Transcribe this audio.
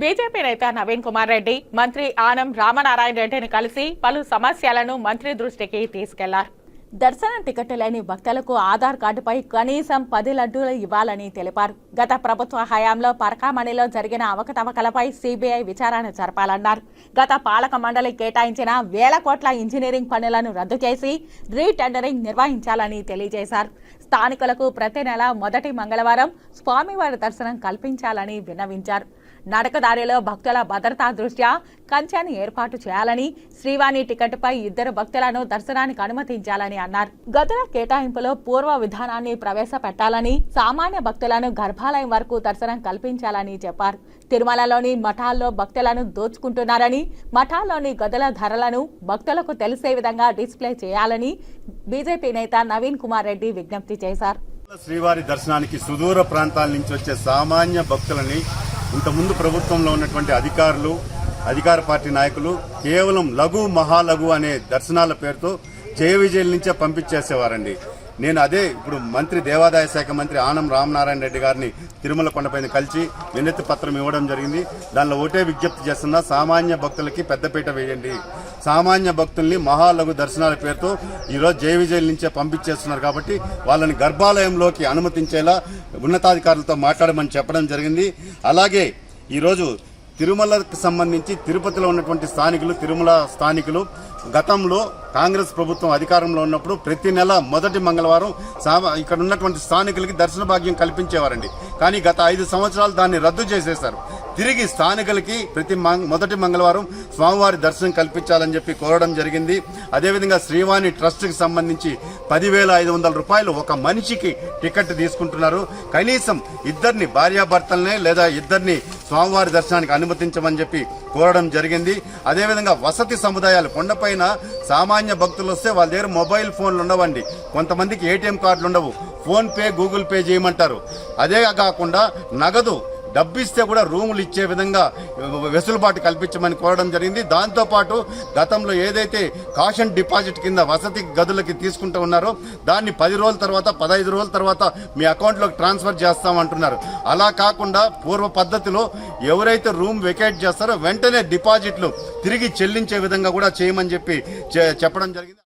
BJP నేత నవీన్ కుమార్ రెడ్డి మంత్రి ఆనం రామనారాయణ రెడ్డిని కలిసి పలు సమస్యలను మంత్రి దృష్టికి తీసుకెళ్ళారు. దర్శనం టికెట్ లేని భక్తులకు ఆధార్ కార్డుపై కనీసం పది లడ్డూలు ఇవ్వాలని తెలిపారు. గత ప్రభుత్వ హయాంలో పరకామణిలో జరిగిన అవకతవకలపై సిబిఐ విచారణ జరపాలన్నారు. గత పాలక మండలి కేటాయించిన వేల కోట్ల ఇంజనీరింగ్ పనులను రద్దు చేసి రీటెండరింగ్ నిర్వహించాలని తెలియజేశారు. స్థానికులకు ప్రతి నెల మొదటి మంగళవారం స్వామివారి దర్శనం కల్పించాలని విన్నవించారు. నడకదారిలో భక్తుల భద్రతా దృష్ట్యా కంచెను ఏర్పాటు చేయాలని శ్రీవాణి టికెట్పై ఇద్దరు భక్తులను దర్శనానికి అనుమతించాలని అన్నారు. గదుల కేటాయింపులో పూర్వ విధానాన్ని ప్రవేశపెట్టాలని సామాన్య భక్తులను గర్భాలయం వరకు దర్శనం కల్పించాలని చెప్పారు. తిరుమలలోని మఠాల్లో భక్తులను దోచుకుంటున్నారని మఠాల్లోని గదుల ధరలను భక్తులకు తెలిసే విధంగా డిస్ప్లే చేయాలని బీజేపీ నేత నవీన్ కుమార్ రెడ్డి విజ్ఞప్తి చేశారు. శ్రీవారి దర్శనానికి సుదూర ప్రాంతాల నుంచి వచ్చే సామాన్య భక్తులని ఇంతకుముందు ప్రభుత్వంలో ఉన్నటువంటి అధికారులు అధికార పార్టీ నాయకులు కేవలం లఘు మహాలఘు అనే దర్శనాల పేరుతో జయ విజయల నుంచే పంపించేసేవారండి. నేను అదే ఇప్పుడు మంత్రి దేవాదాయ శాఖ మంత్రి ఆనం రామనారాయణ రెడ్డి గారిని తిరుమల కొండపైన కలిసి వినతి పత్రం ఇవ్వడం జరిగింది. దానిలో ఒకటే విజ్ఞప్తి చేస్తున్నా సామాన్య భక్తులకి పెద్దపీట వేయండి. సామాన్య భక్తుల్ని మహాలఘు దర్శనాల పేరుతో ఈరోజు జై విజయల నుంచే పంపించేస్తున్నారు కాబట్టి వాళ్ళని గర్భాలయంలోకి అనుమతించేలా ఉన్నతాధికారులతో మాట్లాడమని చెప్పడం జరిగింది. అలాగే ఈరోజు తిరుమలకు సంబంధించి తిరుపతిలో ఉన్నటువంటి స్థానికులు తిరుమల స్థానికులు గతంలో కాంగ్రెస్ ప్రభుత్వం అధికారంలో ఉన్నప్పుడు ప్రతి నెల మొదటి మంగళవారం ఇక్కడ ఉన్నటువంటి స్థానికులకి దర్శన భాగ్యం కల్పించేవారండి. కానీ గత ఐదు సంవత్సరాలు దాన్ని రద్దు చేసేశారు. తిరిగి స్థానికులకి ప్రతి మొదటి మంగళవారం స్వామివారి దర్శనం కల్పించాలని చెప్పి కోరడం జరిగింది. అదేవిధంగా శ్రీవాణి ట్రస్ట్కి సంబంధించి పదివేల ఐదు వందల రూపాయలు ఒక మనిషికి టికెట్ తీసుకుంటున్నారు. కనీసం ఇద్దరిని భార్యాభర్తలనే లేదా ఇద్దరిని స్వామివారి దర్శనానికి అనుమతించమని చెప్పి కోరడం జరిగింది. అదేవిధంగా వసతి సముదాయాలు కొండపైన సామాన్య భక్తులు వస్తే వాళ్ళ దగ్గర మొబైల్ ఫోన్లు ఉండవండి. కొంతమందికి ఏటీఎం కార్డులు ఉండవు. ఫోన్ పే గూగుల్ పే చేయమంటారు. అదే కాకుండా నగదు డబ్బు ఇస్తే కూడా రూములు ఇచ్చే విధంగా వెసులుబాటు కల్పించమని కోరడం జరిగింది. దాంతోపాటు గతంలో ఏదైతే కాషన్ డిపాజిట్ కింద వసతి గదులకి తీసుకుంటూ ఉన్నారో దాన్ని పది రోజుల తర్వాత పదహైదు రోజుల తర్వాత మీ అకౌంట్లోకి ట్రాన్స్ఫర్ చేస్తామంటున్నారు. అలా కాకుండా పూర్వ పద్ధతిలో ఎవరైతే రూమ్ వెకేట్ చేస్తారో వెంటనే డిపాజిట్లు తిరిగి చెల్లించే విధంగా కూడా చేయమని చెప్పి చె- చెప్పడం జరిగింది.